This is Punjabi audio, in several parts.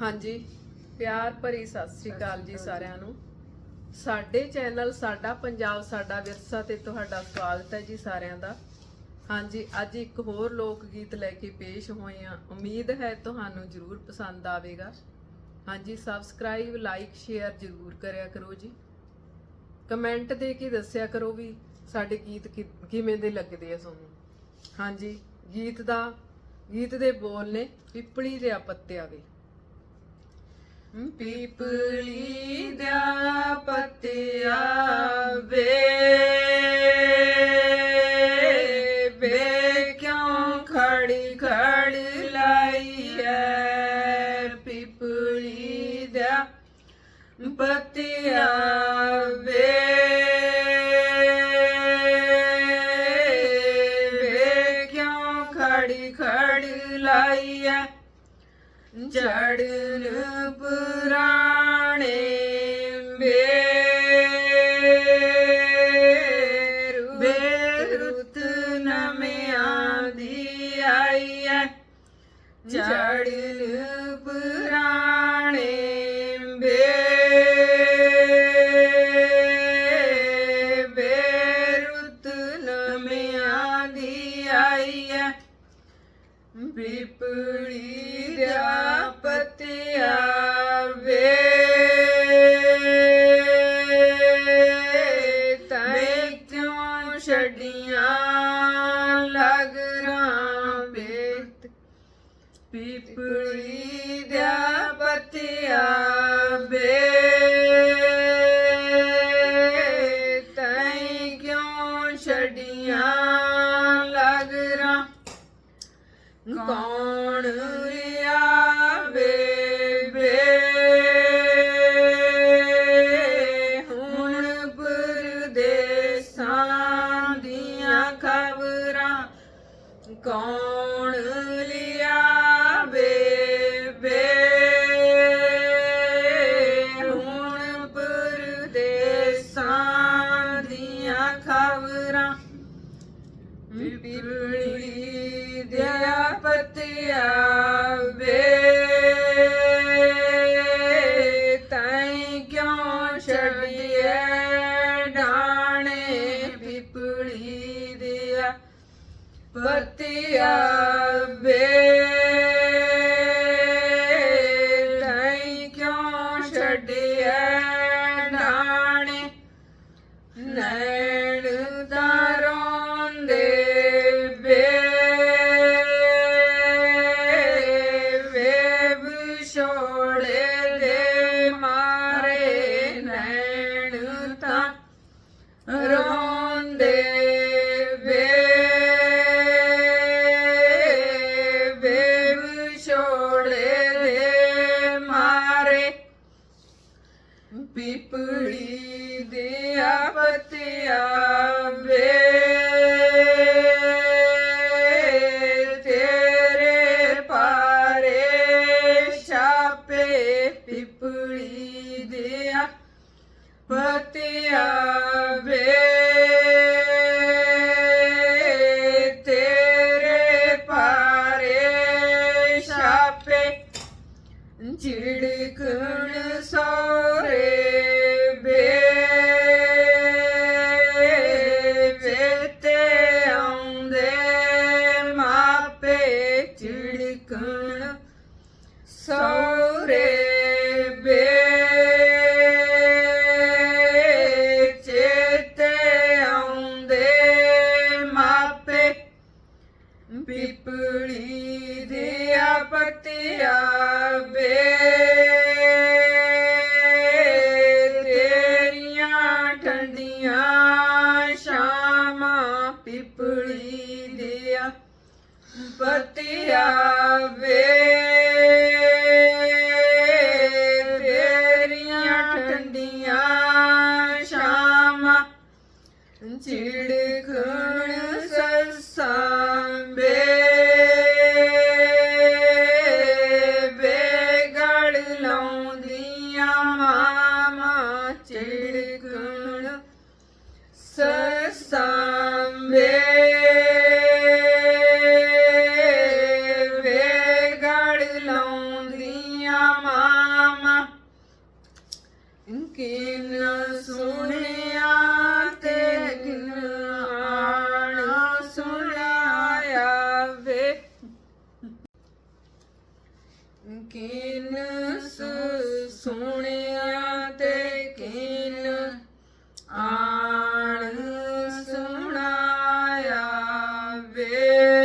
ਹਾਂਜੀ ਪਿਆਰ ਭਰੀ ਸਤਿ ਸ੍ਰੀ ਅਕਾਲ ਜੀ ਸਾਰਿਆਂ ਨੂੰ। ਸਾਡੇ ਚੈਨਲ ਸਾਡਾ ਪੰਜਾਬ ਸਾਡਾ ਵਿਰਸਾ ਤੇ ਤੁਹਾਡਾ ਸਵਾਗਤ ਹੈ ਜੀ ਸਾਰਿਆਂ ਦਾ। ਹਾਂਜੀ ਅੱਜ ਇੱਕ ਹੋਰ ਲੋਕ ਗੀਤ ਲੈ ਕੇ ਪੇਸ਼ ਹੋਏ ਆ ਉਮੀਦ ਹੈ ਤੁਹਾਨੂੰ ਜ਼ਰੂਰ ਪਸੰਦ ਆਵੇਗਾ। ਹਾਂਜੀ ਸਬਸਕ੍ਰਾਈਬ ਲਾਈਕ ਸ਼ੇਅਰ ਜ਼ਰੂਰ ਕਰਿਆ ਕਰੋ ਜੀ। ਕਮੈਂਟ ਦੇ ਕੇ ਦੱਸਿਆ ਕਰੋ ਵੀ ਸਾਡੇ ਗੀਤ ਕਿਵੇਂ ਦੇ ਲੱਗਦੇ ਆ ਤੁਹਾਨੂੰ। ਹਾਂਜੀ ਗੀਤ ਦਾ ਗੀਤ ਦੇ ਬੋਲ ਨੇ ਪਿੱਪਲੀ ਦੇ ਪੱਤਿਆਂ ਦੇ ਪਿਪਲੀ ਦਾ ਪੱਤਿਆ ਵੇ ਵੇ ਕਿਉਂ ਖੜੀ ਖੜੀ ਲਾਈ ਐ ਪਿਪਲੀ ਦਾ ਪੱਤਿਆ ਵੇ ਵੇ ਕਿਉਂ ਖੜੀ ਖੜੀ ਲਾਈ ਐ ਜੜ ਲਗ ਰਾਂ ਦਾ ਪਤਿਆ gone. ਚਿੜਕਣ ਸਾਰੇ ਪਿਪੜੀ ਦੇ ਪਤਿਆ ਵੇ ਤੇਰੀਆਂ ਠੰਡੀਆਂ ਸ਼ਾਮਾਂ ਪਿਪੜੀ ਦੇ ਪਤਿਆ ਵੇ ਤੇਰੀਆਂ ਠੰਡੀਆਂ ਸ਼ਾਮਾਂ ਝਿੜਕਣ ਕਿਨ ਸੁਣਿਆ ਤੇ ਕਿਨ ਆਣ ਸੁਣਾਇਆ ਵੇ। ਕਿਨ ਸੁਣਿਆ ਤੇ ਕਿਨ ਆਣ ਸੁਣਾਇਆ ਵੇ।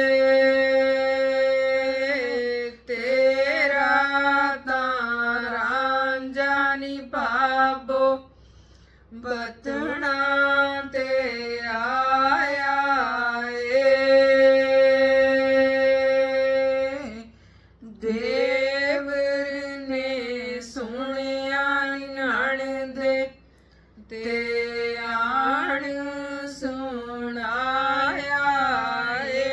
ਤੇ ਆਣ ਸੁਣਾਇਆ ਏ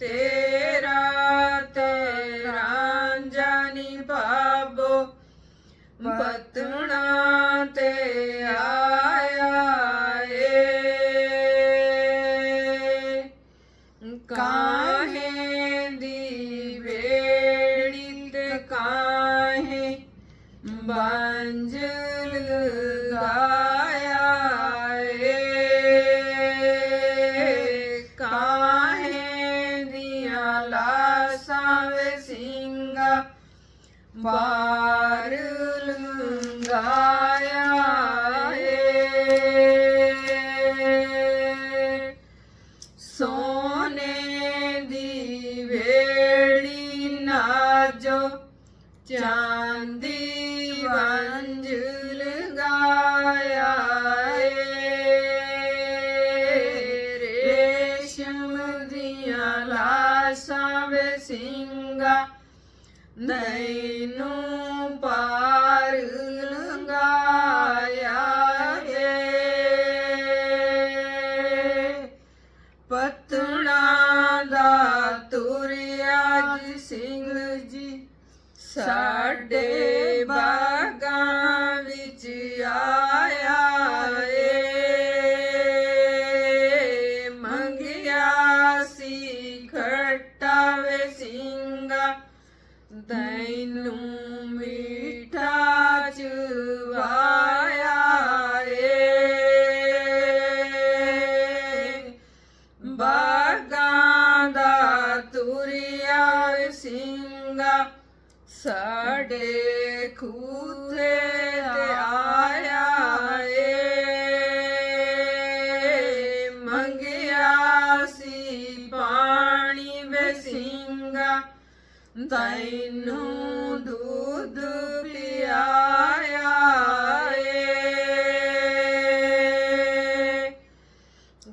ਤੇਰਾ ਤੇਰਾ ਜਾਨੀ ਬਾਬੋ ਬਤਣਾ ਤੇ ਆਇਆ ਏ ਕਾਹੇ ਦੀ ਵੇੜੀ ਤੇ ਕਾਹੇ ਬੰਜਲ ਗਾਇਆ ਏ। ਕਾਹੇ ਦੀਆਂ ਲਾਸਾਂ ਵੇ ਸਿੰਘਾ ਬਾਰ ਲੰਗਾਇਆ ਏ। ਸੋਨੇ ਦੀ ਵੇੜੀ ਨਾਜੋ ਚਾਂਦੀ ਖੱਟਾ ਵੇ ਸਿੰਘਾ ਤੈਨੂੰ ਦੁੱਧ ਪਿਆਇਆ ਏ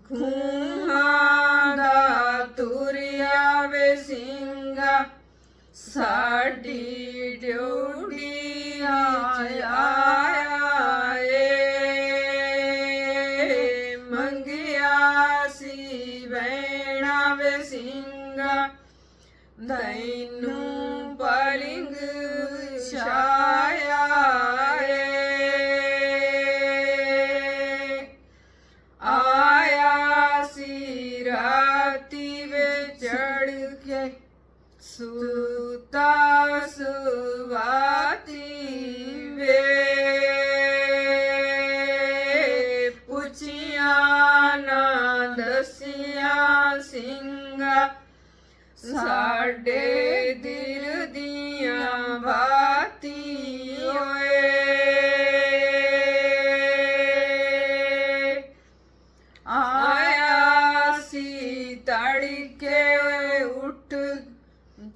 ਖੂਹਾਂ ਦਾ ਤੁਰਿਆ ਵੇ ਸਿੰਘਾ ਸਾਡੀ ਡਿਊਟੀ ਆਇਆ ਸੂਤਾ ਸੁਵਾਤੀ ਵੇ ਪੁੱਛਿਆ ਨਾ ਦਸਿਆ ਸਿੰਘਾ ਸਾਡੇ ਦਿਲ ਦੀਆਂ ਬਾਤੀ ਓਏ ਆਇਆ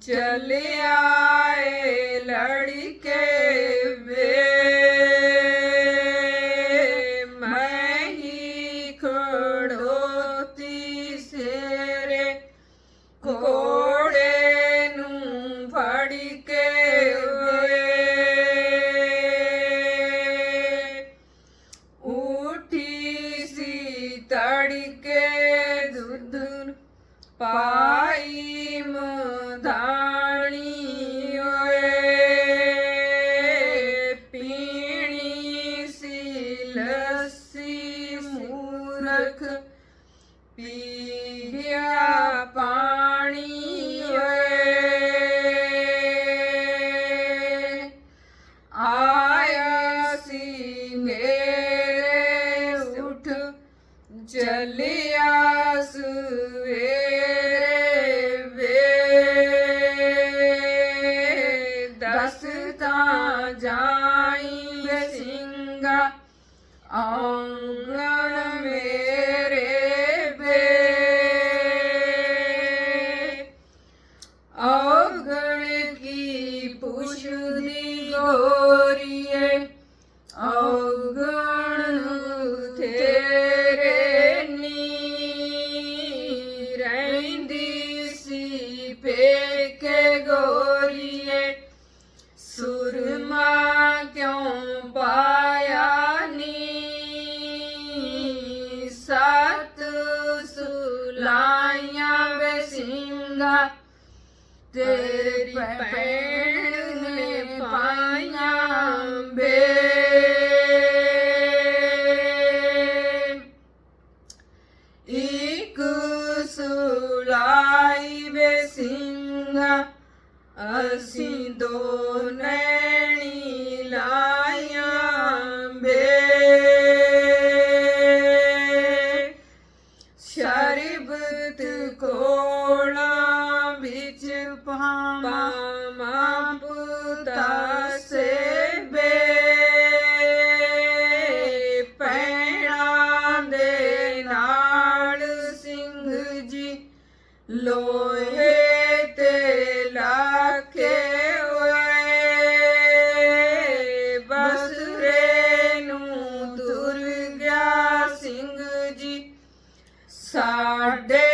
ਚਲਿਆ। ਤੇਰੀ ਭੈਣ ਨੇ ਪਾਈਆਂ ਬੇ। ਇਕ ਸੁਲਾਈ ਬੇ ਸਿੰਘਾ ਅਸੀਂ ਦੋਨੇ ਲੋਏ ਤੇ ਲਾਖੇ ਓਏ ਬਸਰੇ ਨੂੰ ਤੁਰ ਸਿੰਘ ਜੀ। ਸਾਡੇ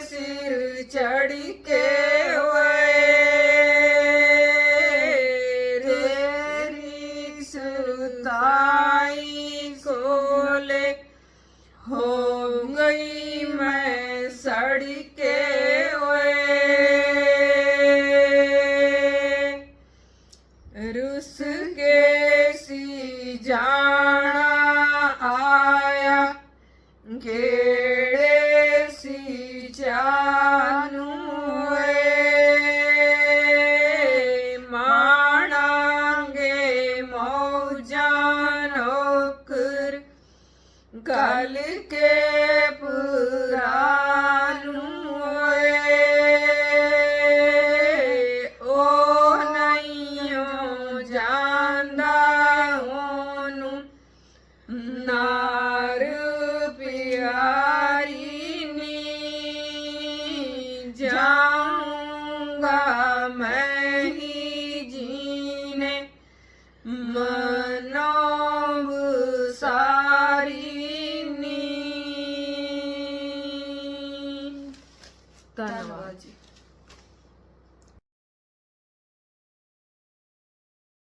ਸਿਰ ਚੜ ਕੇ ਓਏ ਤੇਰੀ ਸਰਤਾ